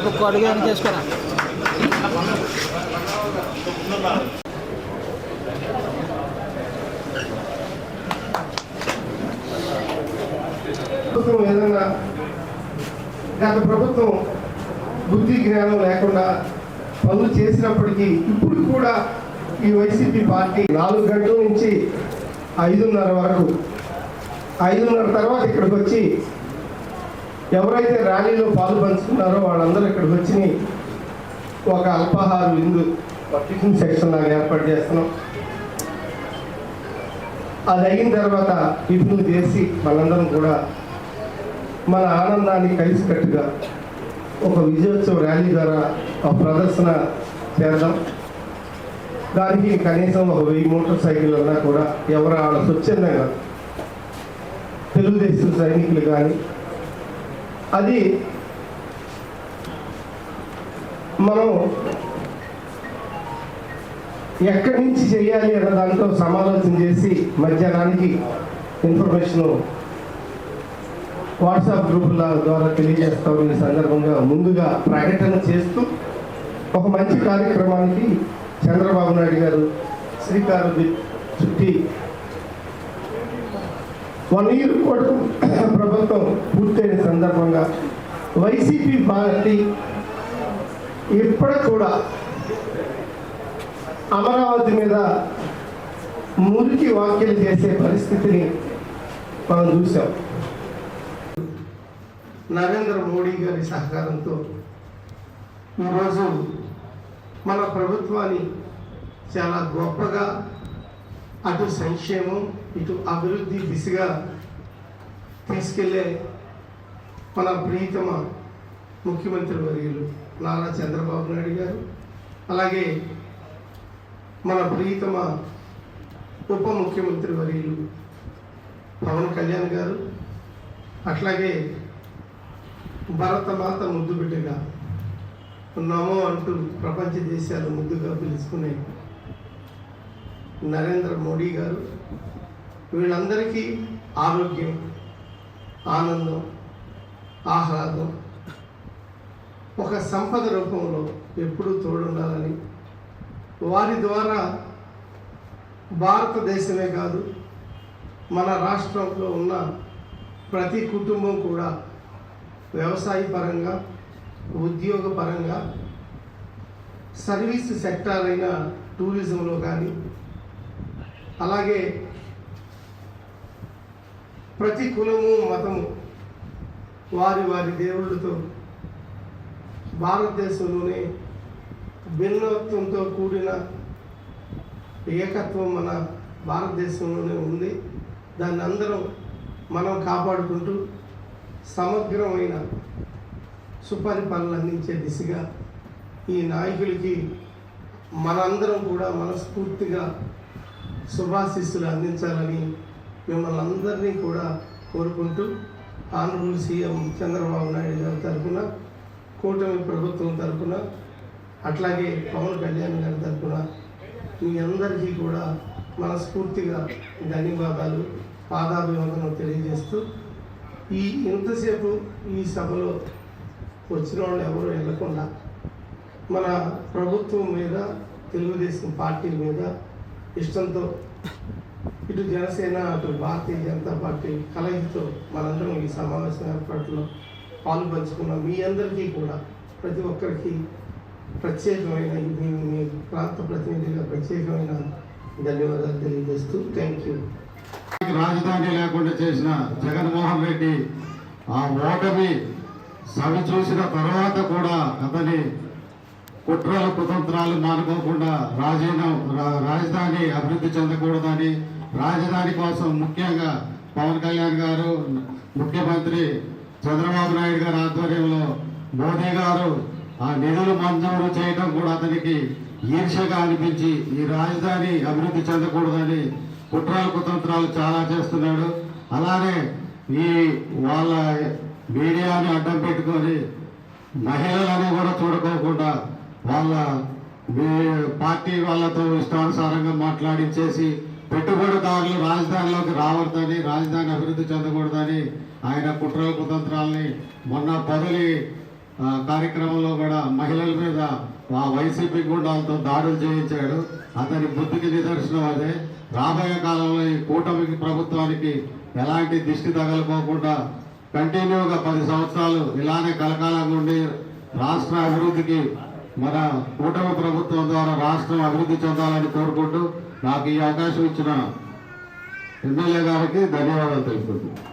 అడుగు అని చేసుకోరా? ప్రభుత్వం ఏదన్నా గత ప్రభుత్వం బుద్ధి జ్ఞానం లేకుండా పనులు చేసినప్పటికీ ఇప్పుడు కూడా ఈ వైసీపీ పార్టీ నాలుగు గంటల నుంచి ఐదున్నర వరకు ఐదున్నర తర్వాత ఇక్కడికి వచ్చి ఎవరైతే ర్యాలీలో పాలు పంచుకున్నారో వాళ్ళందరూ ఇక్కడికి వచ్చి ఒక అల్పాహార విందు టిఫిన్ సెక్షన్ లాగా ఏర్పాటు చేస్తున్నాం. అది అయిన తర్వాత టిఫిన్లు చేసి మనందరం కూడా మన ఆనందాన్ని కలిసికట్టుగా ఒక విజయోత్సవ ర్యాలీ ద్వారా ఒక ప్రదర్శన చేద్దాం. దానికి కనీసం ఒక వెయ్యి మోటార్ సైకిల్ ఉన్నా కూడా ఎవరు ఆడ స్వచ్ఛందంగా తెలుగుదేశం సైనికులు కానీ అది మనం ఎక్కడి నుంచి చేయాలి అన్న దాంట్లో సమాలోచన చేసి మధ్యాహ్నానికి ఇన్ఫర్మేషన్ వాట్సాప్ గ్రూపుల ద్వారా తెలియజేస్తాం ఈ సందర్భంగా ముందుగా ప్రకటన చేస్తూ ఒక మంచి కార్యక్రమానికి చంద్రబాబు నాయుడు గారు శ్రీకారు చుట్టి వన్ ఇయర్ కూడా ప్రభుత్వం పూర్తయిన సందర్భంగా వైసీపీ పార్టీ ఇప్పటికి కూడా అమరావతి మీద మురికి వ్యాఖ్యలు చేసే పరిస్థితిని మనం చూసాం. నరేంద్ర మోడీ గారి సహకారంతో ఈరోజు మన ప్రభుత్వాన్ని చాలా గొప్పగా అటు సంక్షేమం ఇటు అభివృద్ధి దిశగా తీసుకెళ్ళే మన ప్రీతమ ముఖ్యమంత్రి వర్యులు నారా చంద్రబాబు నాయుడు గారు అలాగే మన ప్రీతమ ఉప ముఖ్యమంత్రి వర్యులు పవన్ కళ్యాణ్ గారు అట్లాగే భరతమాత ముద్దు బిడ్డగా ఉన్నాము అంటూ ప్రపంచ దేశాలు ముద్దుగా పిలుచుకునే నరేంద్ర మోడీ గారు వీళ్ళందరికీ ఆరోగ్యం ఆనందం ఆహ్లాదం. ఒక సంపద రూపంలో ఎప్పుడూ తోడుండాలని వారి ద్వారా భారతదేశమే కాదు మన రాష్ట్రంలో ఉన్న ప్రతి కుటుంబం కూడా వ్యవసాయ పరంగా సర్వీస్ సెక్టార్ అయిన టూరిజంలో కానీ అలాగే ప్రతి కులము మతము. వారి వారి దేవుళ్ళతో భారతదేశంలోనే భిన్నత్వంతో కూడిన ఏకత్వం మన భారతదేశంలోనే ఉంది. దాన్ని అందరం మనం కాపాడుకుంటూ సమగ్రమైన సుపరిపాలన అందించే దిశగా ఈ నాయకులకి మనందరం కూడా మనస్ఫూర్తిగా శుభాశిస్సులు అందించాలని మిమ్మల్ని అందరినీ కూడా కోరుకుంటూ ఆనరబుల్ సీఎం చంద్రబాబు నాయుడు గారి తరఫున కూటమి ప్రభుత్వం తరఫున అట్లాగే పవన్ కళ్యాణ్ గారి తరఫున మీ అందరికీ కూడా మనస్ఫూర్తిగా ధన్యవాదాలు పాదాభివందనం తెలియజేస్తూ ఈ ఇంతసేపు ఈ సభలో వచ్చిన వాళ్ళు ఎవరు వెళ్ళకుండా మన ప్రభుత్వం మీద తెలుగుదేశం పార్టీ మీద ఇష్టంతో ఇటు జనసేన అటు భారతీయ జనతా పార్టీ కలయితో మనందరం ఈ సమావేశం ఏర్పాటులో పాలు పంచుకున్నాం. మీ అందరికీ కూడా ప్రతి ఒక్కరికి ప్రత్యేకమైన మీ ప్రాంత ప్రతినిధిగా ప్రత్యేకమైన ధన్యవాదాలు తెలియజేస్తూ థ్యాంక్ యూ. రాజధాని లేకుండా చేసిన జగన్మోహన్ రెడ్డి ఆ ఓటమి సవి చూసిన తర్వాత కూడా అతని కుట్రలు కుతంత్రాలు మానుకోకుండా రాజీనం రా- రాజధాని అభివృద్ధి చెందకూడదని రాజధాని కోసం ముఖ్యంగా పవన్ కళ్యాణ్ గారు ముఖ్యమంత్రి చంద్రబాబు నాయుడు గారి ఆధ్వర్యంలో మోదీ గారు ఆ నిధులు మంజూరు చేయడం కూడా అతనికి ఈర్షగా అనిపించి ఈ రాజధాని అభివృద్ధి చెందకూడదని కుట్రాలు కుతంత్రాలు చాలా చేస్తున్నాడు. అలానే ఈ వాళ్ళ మీడియాని అడ్డం పెట్టుకొని మహిళలని కూడా చూడకోకుండా వాళ్ళ పార్టీ వాళ్ళతో ఇష్టానుసారంగా మాట్లాడించేసి పెట్టుబడిదారులు రాజధానిలోకి రావద్దని రాజధాని అభివృద్ధి చెందకూడదని ఆయన కుట్ర కుతంత్రాలని మొన్న పదవి కార్యక్రమంలో కూడా మహిళల మీద ఆ వైసీపీ గుండాలతో దాడులు చేయించాడు. అతని బుద్ధికి నిదర్శనం అదే. రాబోయే కాలంలో ఈ కూటమికి ప్రభుత్వానికి ఎలాంటి దిష్టి తగలకోకుండా కంటిన్యూగా పది సంవత్సరాలు ఇలానే కలకాలంగా ఉండి రాష్ట్ర అభివృద్ధికి మన కూటమి ప్రభుత్వం ద్వారా రాష్ట్రం అభివృద్ధి చెందాలని కోరుకుంటూ నాకు ఈ అవకాశం ఇచ్చిన ఎమ్మెల్యే గారికి ధన్యవాదాలు తెలుపుతుంది